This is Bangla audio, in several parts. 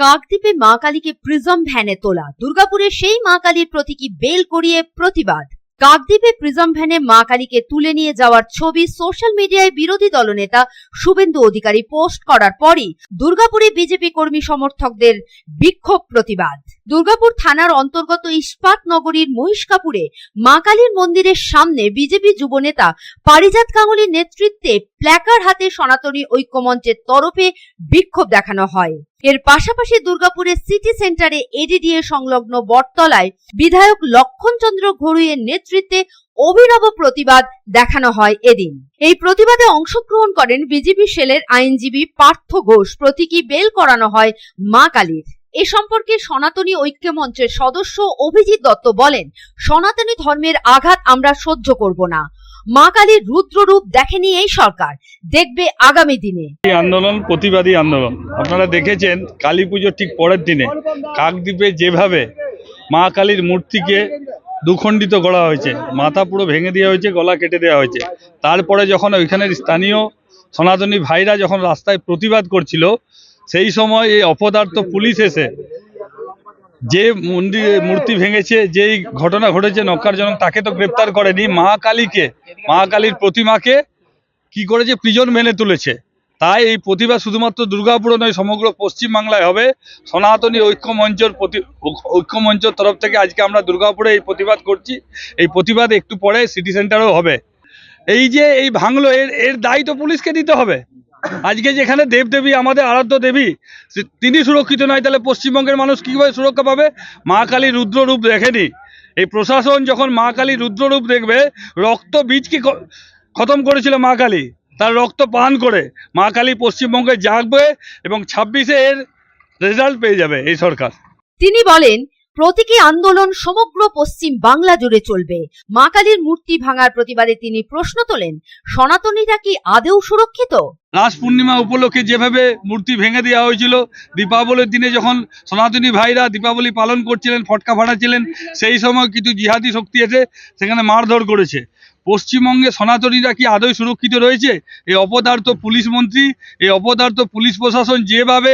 কাকদ্বীপে মা কালীকে প্রিজম ভ্যানে তোলা, দুর্গাপুরে সেই মা কালীর প্রতীকী বেল করিয়ে প্রতিবাদ। কাকদ্বীপে প্রিজম ভ্যানে মা কালীকে তুলে নিয়ে যাওয়ার ছবি সোশ্যাল মিডিয়ায় বিরোধী দলনেতা শুভেন্দু অধিকারী পোস্ট করার পরই দুর্গাপুরে বিজেপি কর্মী সমর্থকদের বিক্ষোভ প্রতিবাদ। দুর্গাপুর থানার অন্তর্গত ইস্পাত নগরীর মহিষকাপুরে মা কালীর মন্দিরের সামনে বিজেপি যুবনেতা পারিজাত গাঙ্গুলির নেতৃত্বে প্ল্যাকার হাতে সনাতনী ঐক্যমঞ্চের তরফে বিক্ষোভ দেখানো হয়। এর পাশাপাশি দুর্গাপুরের সিটি সেন্টারে এডিডিএ সংলগ্ন বটতলায় বিধায়ক লক্ষণচন্দ্র ঘড়ুইয়ের নেতৃত্বে অভিনব প্রতিবাদ দেখানো হয় এদিন। এই প্রতিবাদে অংশগ্রহণ করেন বিজেপি সেলের আইনজীবী পার্থ ঘোষ। প্রতীকী বেল করানো হয় মা কালীর। এ সম্পর্কে সনাতনী ঐক্য মঞ্চের সদস্য অভিজিৎ দত্ত বলেন, সনাতনী ধর্মের আঘাত আমরা সহ্য করব না। মা কালীর রুদ্ররূপ দেখেনি এই সরকার। দেখবে আগামী দিনে। এই আন্দোলন প্রতিবাদী আন্দোলন। আপনারা দেখেছেন, কালী পুজোর ঠিক পরের দিনে কাকদ্বীপে যেভাবে মা কালীর মূর্তিকে দুখণ্ডিত করা হয়েছে, মাথা পুরো ভেঙে দেওয়া হয়েছে, গলা কেটে দেওয়া হয়েছে। তারপরে যখন ওইখানের স্থানীয় সনাতনী ভাইরা যখন রাস্তায় প্রতিবাদ করছিল, সেই সময় এই অপদার্থ পুলিশ এসে যে মন্দির, মূর্তি ভেঙেছে, যেই ঘটনা ঘটেছে নক্কারজনক, তাকে তো গ্রেপ্তার করেনি। মা কালীকে প্রতিমাকে কি করেছে? প্রিজন মেনে তুলেছে। তাই এই প্রতিভা শুধুমাত্র দুর্গাপুরে নয়, সমগ্র পশ্চিমবাংলায় হবে। সনাতনী ঐক্য মঞ্চের প্রতি ঐক্য মঞ্চের তরফ থেকে আজকে আমরা দুর্গাপুরে এই প্রতিবাদ করছি। এই প্রতিবাদ একটু পরে সিটি সেন্টারেও হবে। এই যে এই ভাঙলো, এর এর দায়ী তো পুলিশকে দিতে হবে। আজকে যেখানে দেবদেবী আমাদের আরাধ্য দেবী তিনি সুরক্ষিত নয় তাহলে পশ্চিমবঙ্গের মানুষ কীভাবে সুরক্ষা পাবে? মা কালী রুদ্ররূপ দেখেনি। এই প্রশাসন যখন মা কালী রুদ্ররূপ দেখবে, রক্ত বীজকে খতম করেছিল মা কালী? তার রক্ত পান করে মা কালী পশ্চিমবঙ্গে জাগবে এবং ছাব্বিশে এর রেজাল্ট পেয়ে যাবে এই সরকার। তিনি বলেন প্রতীকী আন্দোলন সমগ্র পশ্চিম বাংলা জুড়ে চলবে। মা কালীর মূর্তি ভাঙার প্রতিবাদে তিনি প্রশ্ন তোলেন, সনাতনীরা কি আদেও সুরক্ষিত? রাস পূর্ণিমা উপলক্ষে যেভাবে মূর্তি ভেঙে দেওয়া হয়েছিল, দীপাবলির দিনে যখন সনাতনী ভাইরা দীপাবলি পালন করছিলেন, ফটকা ফাটাচ্ছিলেন, সেই সময় কিছু জিহাদি শক্তি এসে সেখানে মারধর করেছে। পশ্চিমবঙ্গে সনাতনীরা কি আদৌ সুরক্ষিত রয়েছে? এই অপদার্থ পুলিশ মন্ত্রী এই অপদার্থ পুলিশ প্রশাসন যেভাবে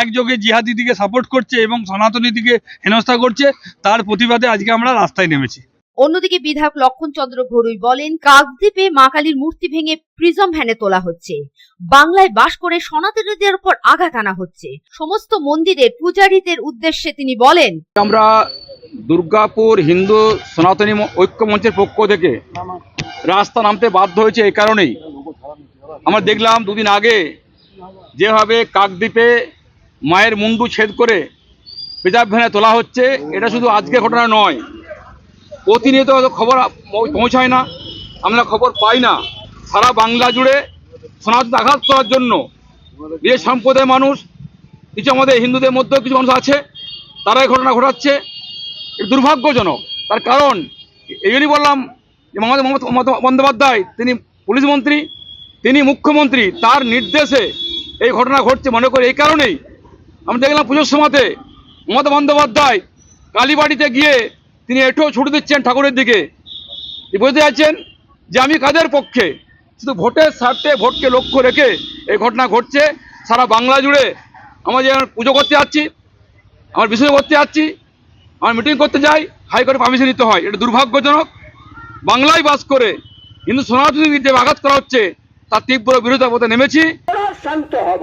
একযোগে জিহাদি দিকে সাপোর্ট করছে এবং সনাতনী দিকে হেনস্থা করছে তার প্রতিবাদে আজকে আমরা রাস্তায় নেমেছি। অন্যদিকে বিধায়ক লক্ষণ চন্দ্র ঘড়ুই বলেন কাকদ্বীপে মা কালীর মূর্তি ভেঙে প্রিজম ভ্যানে তোলা হচ্ছে। বাংলায় বাস করে সনাতনীদের উপর আঘাত আনা হচ্ছে। সমস্ত মন্দিরের পূজারীদের উদ্দেশ্যে তিনি বলেন আমরা দুর্গাপুর হিন্দু সনাতনী ঐক্য মঞ্চের পক্ষ থেকে রাস্তা নামতে বাধ্য হয়েছে এই কারণেই। আমরা দেখলাম দুদিন আগে যেভাবে কাকদ্বীপে মায়ের মুন্ডু ছেদ করে পেজাব ভ্যানে তোলা হচ্ছে, এটা শুধু আজকের ঘটনা নয়। প্রতিনিয়ত খবর পৌঁছায় না, আমরা খবর পাই না। সারা বাংলা জুড়ে সনাতন আঘাত করার জন্য যে সম্প্রদায়ের মানুষ, কিছু আমাদের হিন্দুদের মধ্যেও কিছু মানুষ আছে, তারাই ঘটনা ঘটাচ্ছে। দুর্ভাগ্যজনক। তার কারণ, এই জন্যই বললাম যে মমতা, মমতা- বন্দ্যোপাধ্যায়, তিনি পুলিশ মন্ত্রী, তিনি মুখ্যমন্ত্রী, তার নির্দেশে এই ঘটনা ঘটছে। মনে করি এই কারণেই আমি দেখলাম পুজোর সময়তে মমতা বন্দ্যোপাধ্যায় কালীবাড়িতে গিয়ে তিনি এঁটো ছুটে দিচ্ছেন ঠাকুরের দিকে। বুঝতে যাচ্ছেন যে আমি কাদের পক্ষে? শুধু ভোটের স্বার্থে ভোটকে লক্ষ্য রেখে এই ঘটনা ঘটছে। সারা বাংলা জুড়ে আমরা যে পুজো করতে যাচ্ছি, আমার বিশেষ করতে যাচ্ছি আমার মিটিং করতে যাই হাইকোর্টে পারমিশন নিতে হয়। এটা দুর্ভাগ্যজনক। বাংলায় বাস করে কিন্তু সনাতনী যে আঘাত করা হচ্ছে তার তীব্র বিরোধিতা করতে নেমেছি। শান্ত হব।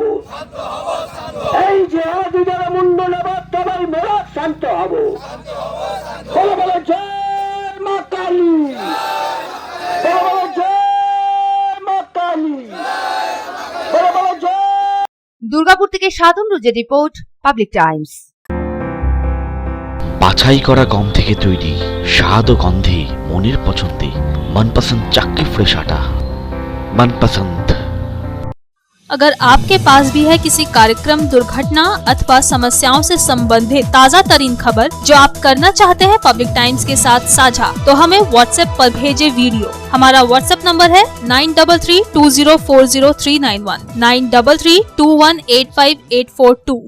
এই যে আদিদের মুন্ড নেব তবেই মোরা শান্ত হব। বলে বলে জয় মা কালী। বলে বলে জয় মা কালী। বলে বলে জয় দুর্গাপুর থেকে সাধন রুজের রিপোর্ট পাবলিক টাইমস। বাছাই করা গম থেকে তৈরি স্বাদ ও গন্ধে মনের পছন্দে মনপসন্দ চাক্কি ফ্রেশ আটা মনপসন্দ अगर आपके पास भी है किसी कार्यक्रम दुर्घटना अथवा समस्याओं से संबंधित ताज़ा तरीन खबर जो आप करना चाहते हैं पब्लिक टाइम्स के साथ साझा तो हमें व्हाट्सएप पर भेजे वीडियो हमारा व्हाट्सएप नंबर है nine double three two zero four zero three nine one nine double three two one eight five eight four two